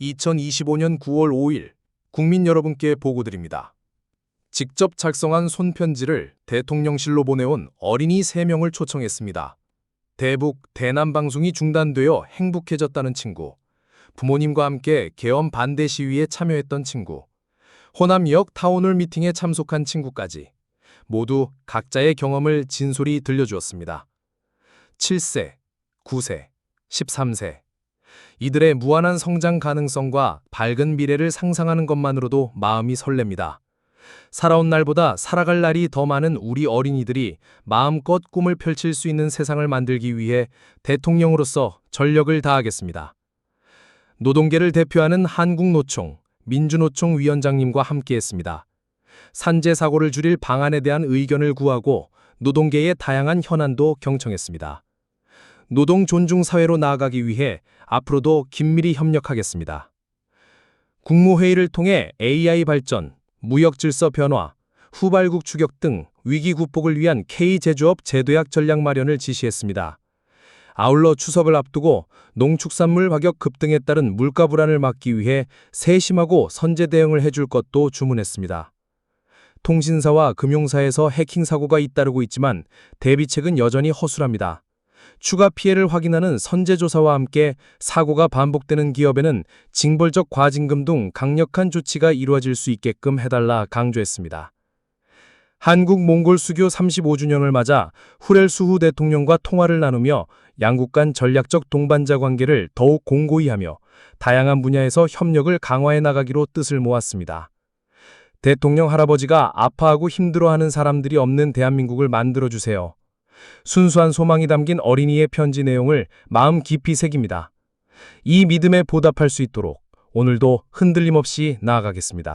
2025년 9월 5일 국민 여러분께 보고드립니다. 직접 작성한 손편지를 대통령실로 보내온 어린이 3명을 초청했습니다. 대북, 대남 방송이 중단되어 행복해졌다는 친구, 부모님과 함께 계엄 반대 시위에 참여했던 친구, 호남역 타운홀 미팅에 참석한 친구까지 모두 각자의 경험을 진솔히 들려주었습니다. 7세, 9세, 13세. 이들의 무한한 성장 가능성과 밝은 미래를 상상하는 것만으로도 마음이 설렙니다. 살아온 날보다 살아갈 날이 더 많은 우리 어린이들이 마음껏 꿈을 펼칠 수 있는 세상을 만들기 위해 대통령으로서 전력을 다하겠습니다. 노동계를 대표하는 한국노총, 민주노총 위원장님과 함께했습니다. 산재 사고를 줄일 방안에 대한 의견을 구하고 노동계의 다양한 현안도 경청했습니다. 노동 존중 사회로 나아가기 위해 앞으로도 긴밀히 협력하겠습니다. 국무회의를 통해 AI 발전, 무역 질서 변화, 후발국 추격 등 위기 극복을 위한 K-제조업 제도약 전략 마련을 지시했습니다. 아울러 추석을 앞두고 농축산물 가격 급등에 따른 물가 불안을 막기 위해 세심하고 선제 대응을 해줄 것도 주문했습니다. 통신사와 금융사에서 해킹 사고가 잇따르고 있지만 대비책은 여전히 허술합니다. 추가 피해를 확인하는 선제조사와 함께 사고가 반복되는 기업에는 징벌적 과징금 등 강력한 조치가 이루어질 수 있게끔 해달라 강조했습니다. 한국 몽골 수교 35주년을 맞아 후렐 수후 대통령과 통화를 나누며 양국 간 전략적 동반자 관계를 더욱 공고히 하며 다양한 분야에서 협력을 강화해 나가기로 뜻을 모았습니다. 대통령 할아버지가 아파하고 힘들어하는 사람들이 없는 대한민국을 만들어주세요. 순수한 소망이 담긴 어린이의 편지 내용을 마음 깊이 새깁니다. 이 믿음에 보답할 수 있도록 오늘도 흔들림 없이 나아가겠습니다.